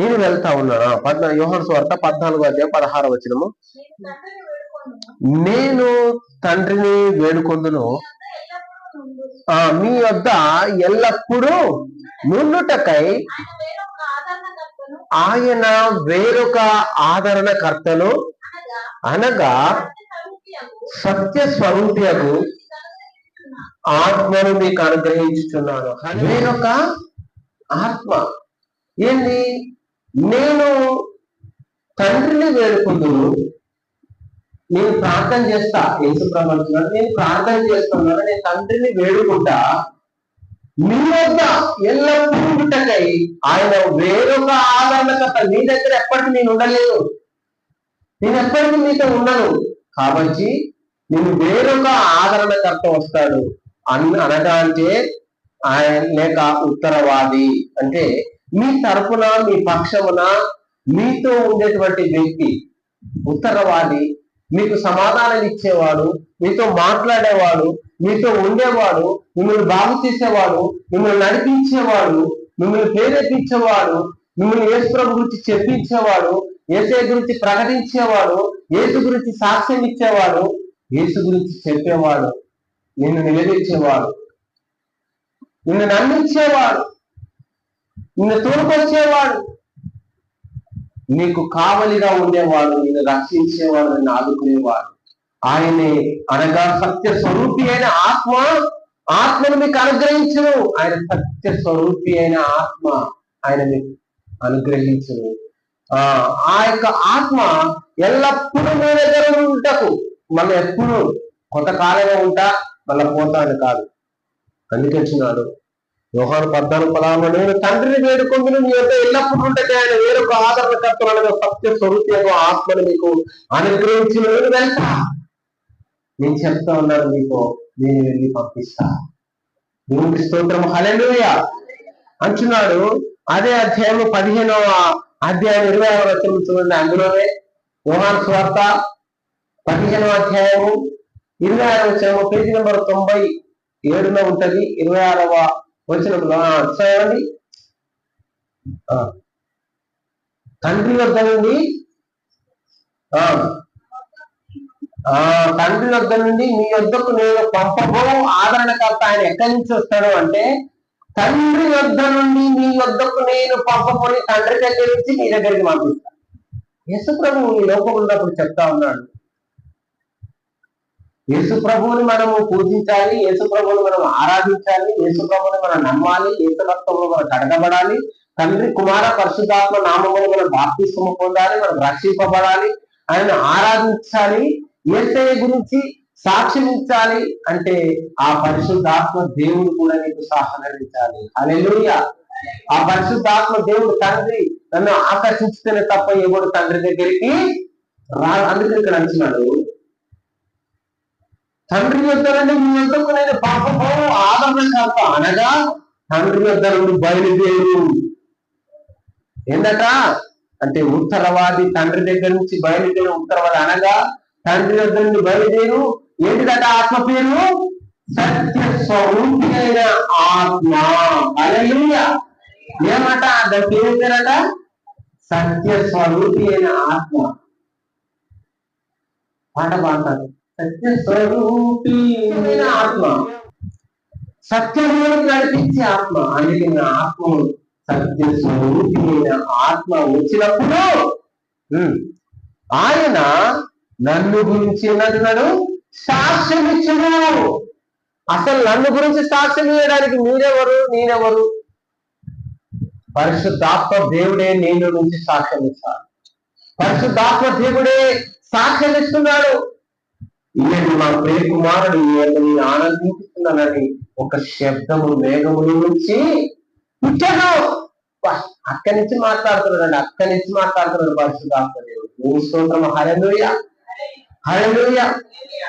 నేను వెళ్తా ఉన్నాను. పద్నాలుగు యోహన్ స్వార్త పద్నాలుగు అధ్యాయం పదహారు వచనము. నేను తండ్రిని వేడుకొందును. మీ వద్ద ఎల్లప్పుడూ ఆ. మీ యొద్ద ఎల్లప్పుడూ నుండుటకై ఆయన వేరొక ఆదరణకర్తను అనగా సత్య స్వరూపియకు ఆత్మను మీకు అనుగ్రహించుతున్నాను వేరొక ఆత్మ. ఏంది? నేను తండ్రిని వేడుకుందును. నేను ప్రార్థన చేస్తా. యేసు ప్రపంచున్నాడు నేను ప్రార్థన చేస్తున్నాను నేను తండ్రిని వేడుకుంటా. మీ వద్ద ఎల్లప్పుడూ ఉంటకై ఆయన వేరొక ఆదరణకత మీ దగ్గర ఎప్పటికీ నేను ఉండలేదు నేను ఎప్పటికీ మీతో ఉండను. కాబట్టి నేను వేరొక ఆదరణకర్త వస్తాడు అని అనగా అంటే ఆయన లేక ఉత్తరవాది. అంటే మీ తరపున మీ పక్షమున మీతో ఉండేటువంటి వ్యక్తి ఉత్తరవాది మీకు సమాధానం ఇచ్చేవాడు మీతో మాట్లాడేవాడు మీతో ఉండేవాడు మిమ్మల్ని బాగు చేసేవాడు మిమ్మల్ని నడిపించేవాడు మిమ్మల్ని ప్రేరేపించేవాడు మిమ్మల్ని యేసు ప్రభు గురించి చెప్పించేవాడు ఏసే గురించి ప్రకటించేవాడు ఏసు గురించి సాక్ష్యం ఇచ్చేవాడు ఏసు గురించి చెప్పేవాడు నిన్ను నిలదీర్చేవాడు నిన్ను నమ్మించేవాడు. నిన్ను తోడుకొచ్చేవాడు. నీకు కావలిగా ఉండేవాడు నిన్ను రక్షించేవాడు నిన్ను ఆదుకునేవాడు. ఆయనే అనగా సత్య స్వరూపి అయిన ఆత్మ. ఆత్మను మీకు అనుగ్రహించను. ఆయన సత్య స్వరూపి అయిన ఆత్మ ఆయన మీకు అనుగ్రహించను. ఆ ఆ యొక్క ఆత్మ ఎల్లప్పుడూ మీ దగ్గర ఉంటకు మనం ఎప్పుడు కొంతకాలంగా ఉంటా మళ్ళా పోతాను కాదు. అందుకొచ్చినాడు యోహాను పద్నాలుగు పదహారులో నేను తండ్రిని వేడుకుందును. మీ యొక్క ఎల్లప్పుడు ఉంటే ఆయన వేరొక ఆదరణకర్తలను సత్య స్వరూపి యొక్క ఆత్మను మీకు అనుగ్రహించిన వెళ్తా. నేను చెప్తా ఉన్నాను మీకు. నేను వెళ్ళి పంపిస్తా. దేవుడి స్తోత్రం హలెలుయ అంటున్నాడు. అదే అధ్యాయము పదిహేనవ అధ్యాయం ఇరవై ఆరో వచనం చూడండి అందులోనే. యోహాన్ స్వార్త పదిహేనవ అధ్యాయము ఇరవై ఆరో వచనము పేజీ నెంబర్ తొంభై ఏడులో ఉంటది. ఇరవై ఆరవ వచ్చినప్పుడు చదవండి తండ్రి వద్ద నుండి ఆ, ఆ తండ్రి వద్ద నుండి మీ వద్దకు నేను పంపబో ఆదరణకర్త ఆయన ఎక్కడి నుంచి వస్తాడు అంటే తండ్రి వద్ద నుండి మీ వద్దకు నేను పంపబోని తండ్రి దగ్గర నుంచి మీ దగ్గరికి పంపిస్తాను యేసు ఈ లోపం ఉన్నప్పుడు చెప్తా ఉన్నాడు. యేసు ప్రభువుని మనము పూజించాలి యేసు ప్రభువుని మనం ఆరాధించాలి యేసు ప్రభువుని మనం నమ్మాలి యేసు రక్తంలో మనం కడగబడాలి తండ్రి కుమార పరిశుద్ధాత్మ నామములు మనం బాప్తిస్తము పొందాలి మనం రక్షింపబడాలి ఆయన ఆరాధించాలి ఏసయ్య గురించి సాక్ష్యం ఇచ్చాలి అంటే ఆ పరిశుద్ధాత్మ దేవుడు కూడా నీకు సహకరించాలి హల్లెలూయా. ఆ పరిశుద్ధాత్మ దేవుడు తండ్రి నన్ను ఆకర్షించితేనే తప్ప ఎవడు తండ్రి దగ్గరికి రా అందుకే ఇక్కడ అంటున్నాడు తండ్రి యొద్ద నుండి మీ యొద్దకు నేను పాపము కాక అనగా తండ్రి యొద్ద నుండి బయలుదేరు. ఏందట? అంటే ఉత్తరవాది తండ్రి దగ్గర నుంచి బయలుదేరు ఉత్తరవాది అనగా తండ్రి యొద్ద నుండి బయలుదేరు. ఏంటిదట ఆత్మ పేరు? సత్య స్వరూపి అయిన ఆత్మ. హల్లెలూయా ఏమట? దాని పేరు పేరట? సత్య స్వరూపి అయిన ఆత్మ. పాట పాడతారు. సత్య స్వరూపి అయిన ఆత్మ. సత్యంలోకి నడిపించే ఆత్మ. అందుకే నా ఆత్మ సత్య స్వరూపి అయిన ఆత్మ వచ్చినప్పుడు ఆయన నన్ను గురించి ఏమంటున్నాడు సాక్ష్యం ఇచ్చును అసలు నన్ను గురించి సాక్ష్యం ఇవ్వడానికి మీరెవరు? నేనెవరు? పరిశుద్ధాత్మ దేవుడే నేను నుంచి సాక్ష్యం ఇస్తాను పరిశుద్ధాత్మ దేవుడే సాక్ష్యం ఇస్తున్నాడు ఈయన మా ప్రియ కుమారుడు ఈయనని ఆనందించుతున్నానని ఒక శబ్దము మేఘముల నుంచి పుట్టాడు అక్కడి నుంచి మాట్లాడుతున్నాడు అక్కడి నుంచి మాట్లాడుతున్నాడు పరిశుద్ధాత్మ దేవుడు. స్తోత్రం హరలుయ హరలుయ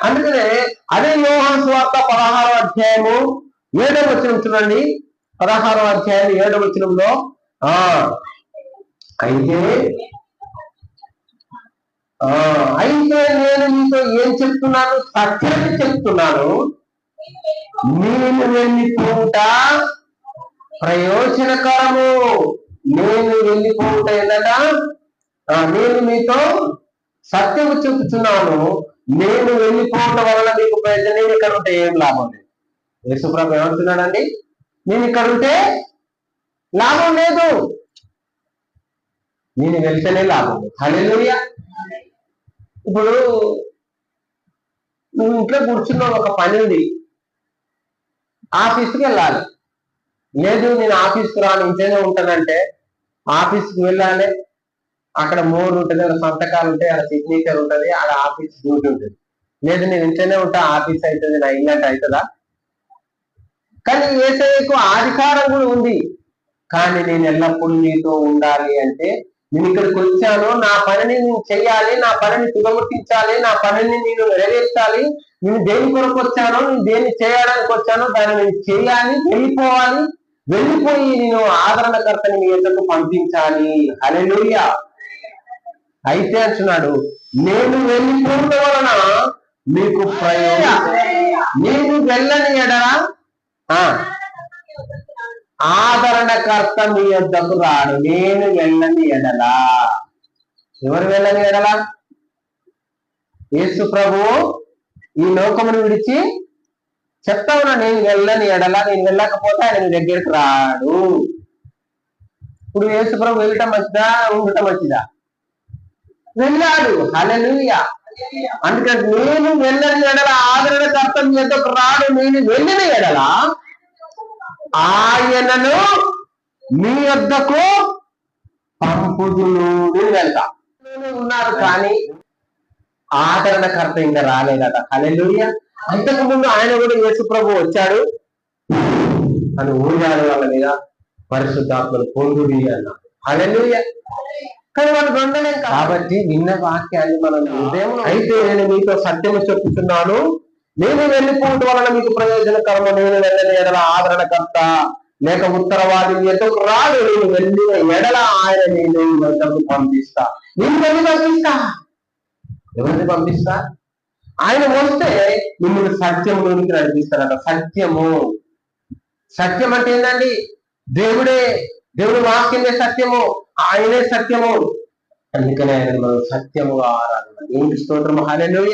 అందుకనే అదే యోహాన్ స్వార్త పదహారో అధ్యాయము ఏడవ వచనం చూడండి. పదహారో అధ్యాయం ఏడవ వచనంలో ఆ అయితే అయితే నేను మీతో ఏం చెప్తున్నాను? సత్యం చెప్తున్నాను. నేను వెళ్ళిపోవుట ప్రయోజనకరము. నేను వెళ్ళిపోవుట ఏంటట ఆ, నేను మీతో సత్యము చెప్తున్నాను నేను వెళ్ళిపోవటం వలన మీకు ప్రయోజనం నేను ఇక్కడ ఉంటే ఏం లాభం లేదు. యేసుప్రభు ఏమంటున్నాడండి? నేను ఇక్కడ ఉంటే లాభం లేదు. నేను వెళ్తేనే లాభం హల్లెలూయా. ఇప్పుడు నువ్వు ఇంట్లో కూర్చున్నావు ఒక పని ఉంది. ఆఫీస్కి వెళ్ళాలి. లేదు నేను ఆఫీస్కి రాను ఇంట్లోనే ఉంటానంటే ఆఫీస్కి వెళ్ళాలి. అక్కడ మోడ్ ఉంటుంది అక్కడ సంతకాలు ఉంటాయి అక్కడ సిగ్నేచర్ ఉంటుంది అక్కడ ఆఫీస్ డ్యూటీ ఉంటుంది. లేదు నేను ఇంట్లోనే ఉంటా ఆఫీస్ అవుతుంది నా ఇల్లంటే అవుతుందా కానీ ఏసఐకు అధికారం కూడా ఉంది. కానీ నేను ఎల్లప్పుడూ నీతో ఉండాలి అంటే నేను ఇక్కడికి వచ్చాను. నా పనిని నేను చెయ్యాలి. నా పనిని తుగముట్టించాలి నా పనిని నేను నెరవేర్చాలి. నేను దేని కొరకు వచ్చానో నేను దేన్ని చేయడానికి వచ్చానో దాన్ని నేను చేయాలి వెళ్ళిపోవాలి. వెళ్ళిపోయి నేను ఆదరణకర్తని మీ ఎద్దకు పంపించాలి. హల్లెలూయా. అయితే అంటున్నాడు నేను వెళ్ళిపోవడం వలన మీకు ప్రయోజనం. నేను వెళ్ళని ఎడరా ఆ, ఆదరణకర్త మీ యొద్దకు రాడు. నేను వెళ్ళని ఎడలా. ఎవరు వెళ్ళని ఎడలా? యేసు ప్రభు ఈ లోకమును విడిచి చెప్తా ఉన్నా నేను వెళ్ళని ఎడలా నేను వెళ్ళకపోతే ఆయన నీ దగ్గరికి రాడు. ఇప్పుడు యేసు ప్రభు వెళ్ళటం మంచిదా ఉండటం మంచిదా వెళ్ళాడు. హల్లెలూయా. అందుకని నేను వెళ్ళని ఎడల ఆదరణకర్త మీ యొద్దకు రాడు. నేను వెళ్ళిన ఎడల. ఆయనను మీ వద్దకు పంపుదును నేను వెళ్తా. ఉన్నారు కానీ ఆదరణకర్త ఇంకా రాలేదట. హల్లెలూయా. అంతకు ముందు ఆయన కూడా యేసు ప్రభు వచ్చాడు. అని ఊరాడు వాళ్ళ మీద పరిశుద్ధాత్మను పొందుడి అన్నాడు. హల్లెలూయా. కానీ వాళ్ళు పొందలేం కాబట్టి విన్న వాక్యాన్ని మనం హృదయం అయితే నేను మీతో సత్యము చెప్పుతున్నాను నేను వెళ్ళిపోవడం వలన మీకు ప్రయోజనకరము నేను వెళ్ళని ఎడల ఆదరణకర్త లేక ఉత్తరవాది ఎందుకు రాదు నేను వెళ్ళిన ఎడల ఆయన నేను వద్దకు పంపిస్తా. నేను వెళ్ళి పంపిస్తా? ఎవరిని పంపిస్తా? ఆయన వస్తే మిమ్మల్ని సత్యంలోనికి నడిపిస్తారట. సత్యము. సత్యం అంటే ఏంటండి దేవుడే దేవుడు వాక్యమే సత్యము ఆయనే సత్యము. అందుకనే ఆయన మనం సత్యముగా ఆరాధన ఏంటి స్తోత్రం? హల్లెలూయా.